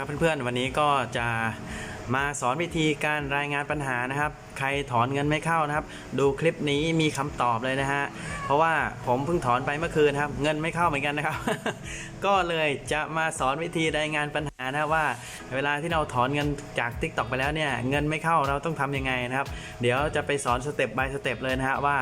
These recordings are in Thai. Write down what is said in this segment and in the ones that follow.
ครับเพื่อนๆวันนี้ก็จะมาสอนวิธีการรายงานปัญหานะครับ ใครถอนเงินไม่เข้านะครับ ดูคลิปนี้มีคำตอบเลยนะฮะเพราะว่าผมเพิ่งถอนไปเมื่อคืนครับ เงินไม่เข้าเหมือนกันนะครับ ก็เลยจะมาสอนวิธีรายงานปัญหานะว่า เวลาที่เราถอนเงินจาก Tik t o อกไปแล้วเนี่ยเงินไม่เข้าเราต้องทำยังไงนะครับ เดี๋ยวจะไปสอนสเต็ป by สเต็ปเลยนะฮะว่า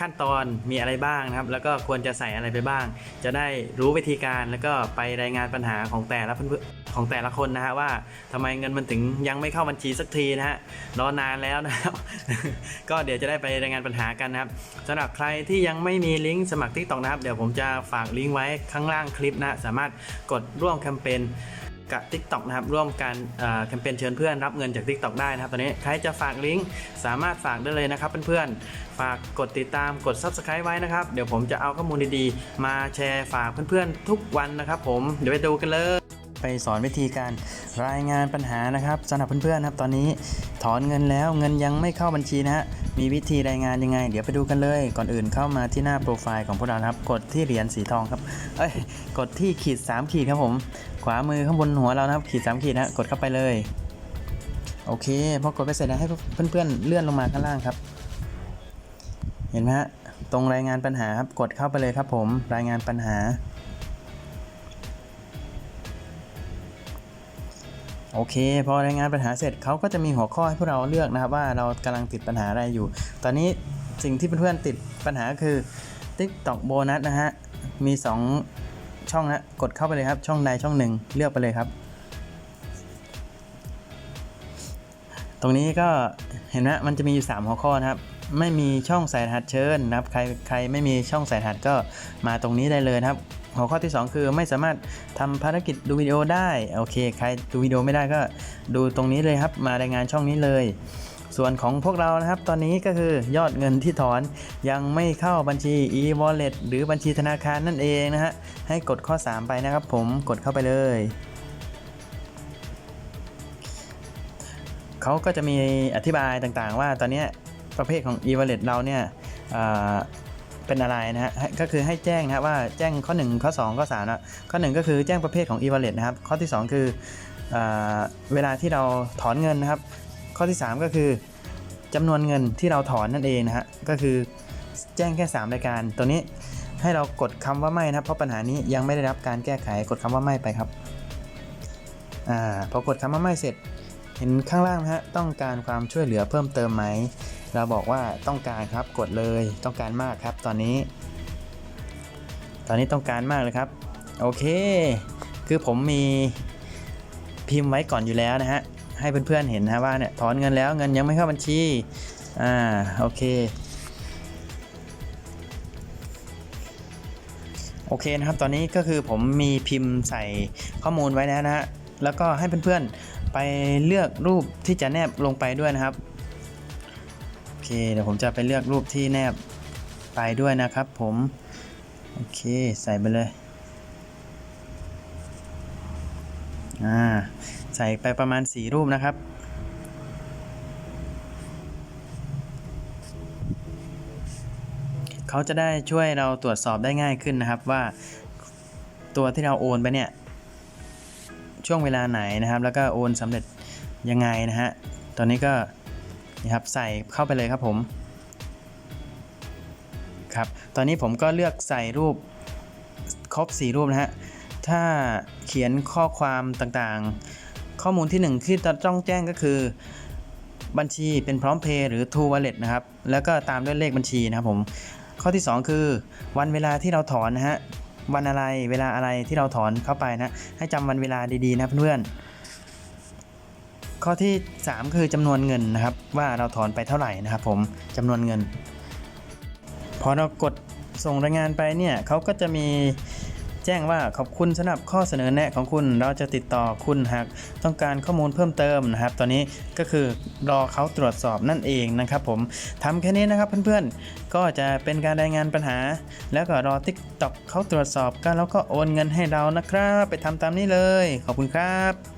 ขั้นตอนมีอะไรบ้างนะครับ แล้วก็ควรจะใส่อะไรไปบ้าง จะได้รู้วิธีการแล้วก็ไปรายงานปัญหาของแต่ละเพื่อนของแต่ละคนนะฮะว่าทำไมเงินมันถึงยังไม่เข้าบัญชีสักทีนะฮะรอนานแล้วนะครับ ก็เดี๋ยวจะได้ไปรายงานปัญหากันนะครับสำหรับใครที่ยังไม่มีลิงก์สมัคร TikTok นะครับ เดี๋ยวผมจะฝากลิงก์ไว้ข้างล่างคลิปนะสามารถกดร่วมแคมเปญ กับ TikTok นะครับร่วมกันแคมเปญเชิญเพื่อนรับเงินจาก TikTok ได้นะครับตอนนี้ใครจะฝากลิงก์สามารถฝากได้เลยนะครับเพื่อนๆฝากกดติดตามกด Subscribe ไว้นะครับ เดี๋ยวผมจะเอาข้อมูลดีๆ มาแชร์ฝากเพื่อนๆทุกวันนะครับผมเดี๋ยวไปดูกันเลย ไปสอนวิธีการรายงานปัญหานะครับสำหรับเพื่อนๆนะครับ ตอนนี้ถอนเงินแล้วเงินยังไม่เข้าบัญชีนะฮะมีวิธีรายงานยังไง เดี๋ยวไปดูกันเลย ก่อนอื่นเข้ามาที่หน้าโปรไฟล์ของพวกเราครับ กดที่เหรียญสีทองครับเอ้ยกดที่ขีด 3 ขีดครับผม ขวามือข้างบนหัวเรานะครับ ขีด 3 ขีดนะกดเข้าไปเลยโอเคพอกดไปเสร็จแล้วให้เพื่อนๆเลื่อนลงมาข้างล่างครับ เห็นไหมฮะตรงรายงานปัญหาครับกดเข้าไปเลยครับผมรายงานปัญหา โอเค พอรายงานปัญหาเสร็จเขาก็จะมีหัวข้อให้พวกเราเลือกนะครับว่าเรากำลังติดปัญหาอะไรอยู่ ตอนนี้สิ่งที่เพื่อนๆติดปัญหาคือ TikTok โบนัสนะฮะ มี 2 ช่องนะกดเข้าไปเลยครับ ช่องใดช่องหนึ่งเลือกไปเลยครับ ตรงนี้ก็เห็นไหมมันจะมีอยู่ 3 หัวข้อนะครับ ไม่มีช่องใส่รหัสเชิญนะครับ ใครใครไม่มีช่องใส่รหัสก็มาตรงนี้ได้เลยนะครับ หัวข้อที่ 2 คือไม่สามารถทำภารกิจดูวิดีโอได้โอเค ใครดูวิดีโอไม่ได้ก็ดูตรงนี้เลยครับ มารายงานช่องนี้เลย ส่วนของพวกเรานะครับ ตอนนี้ก็คือยอดเงินที่ถอนยังไม่เข้าบัญชี e-wallet หรือบัญชีธนาคารนั่นเองนะฮะให้กดข้อ 3 ไปนะครับผมกดเข้าไปเลยเขาก็จะมีอธิบายต่างๆ ว่าตอนนี้ประเภทของ e-wallet เราเนี่ย เป็นอะไรนะฮะก็คือให้แจ้งนะครับว่าแจ้งข้อ 1 ข้อ 2 ข้อ3นะข้อ 1 ก็คือแจ้งประเภทของ e-wallet นะครับ ข้อที่ 2 คือเอเวลาที่เราถอนเงินนะครับ ข้อที่ 3 ก็คือจำนวนเงินที่เราถอนนั่นเองนะฮะก็คือแจ้งแค่ 3 รายการ ตัวนี้ให้เรากดคำว่าไม่นะครับ เพราะปัญหานี้ยังไม่ได้รับการแก้ไขกดคำว่าไม่ไปครับอ่าพอกดคำว่าไม่เสร็จ เห็นข้างล่างนะฮะต้องการความช่วยเหลือเพิ่มเติมไหม เราบอกว่าต้องการครับกดเลยต้องการมากครับตอนนี้ ตอนนี้ต้องการมากเลยครับ โอเค คือผมมีพิมพ์ไว้ก่อนอยู่แล้วนะฮะให้เพื่อนๆเห็นนะว่าเนี่ยถอนเงินแล้วเงินยังไม่เข้าบัญชีอ่าโอเคโอเคนะครับ ตอนนี้ก็คือผมมีพิมพ์ใส่ข้อมูลไว้แล้วนะฮะ แล้วก็ให้เพื่อนๆไปเลือกรูปที่จะแนบลงไปด้วยนะครับ เค เดี๋ยวผมจะไปเลือกรูปที่แนบไปด้วยนะครับผม โอเค ใส่ไปเลย อ่า ใส่ไปประมาณ 4 รูปนะครับเขาจะได้ช่วยเราตรวจสอบได้ง่ายขึ้นนะครับว่าตัวที่เราโอนไปเนี่ย ช่วงเวลาไหนนะครับ แล้วก็โอนสำเร็จยังไงนะฮะ ตอนนี้ก็ นี่ครับ ใส่เข้าไปเลยครับผมครับตอนนี้ผมก็เลือกใส่รูปครบ 4 รูปนะฮะถ้าเขียนข้อความต่างๆ ข้อมูลที่ 1 ที่ต้องแจ้งก็คือบัญชีเป็นพร้อมเพย์หรือ True Wallet นะครับ แล้วก็ตามด้วยเลขบัญชีนะครับผม ข้อที่ 2 คือ วันเวลาที่เราถอนนะฮะวันอะไรเวลาอะไรที่เราถอนเข้าไปนะ ให้จำวันเวลาดีๆนะเพื่อนๆ ข้อที่ 3 คือจำนวนเงินนะครับ ว่าเราถอนไปเท่าไหร่นะครับ ผมจำนวนเงิน พอเรากดส่งรายงานไปเนี่ยเขาก็จะมีแจ้งว่าขอบคุณสำหรับข้อเสนอแนะของคุณเราจะติดต่อคุณหากต้องการข้อมูลเพิ่มเติมนะครับ ตอนนี้ก็คือรอเขาตรวจสอบนั่นเองนะครับ ผมทำแค่นี้นะครับเพื่อนๆ ก็จะเป็นการรายงานปัญหา แล้วก็รอ TikTok เขาตรวจสอบกันแล้วก็โอนเงินให้เรานะครับ ไปทำตามนี้เลย ขอบคุณครับ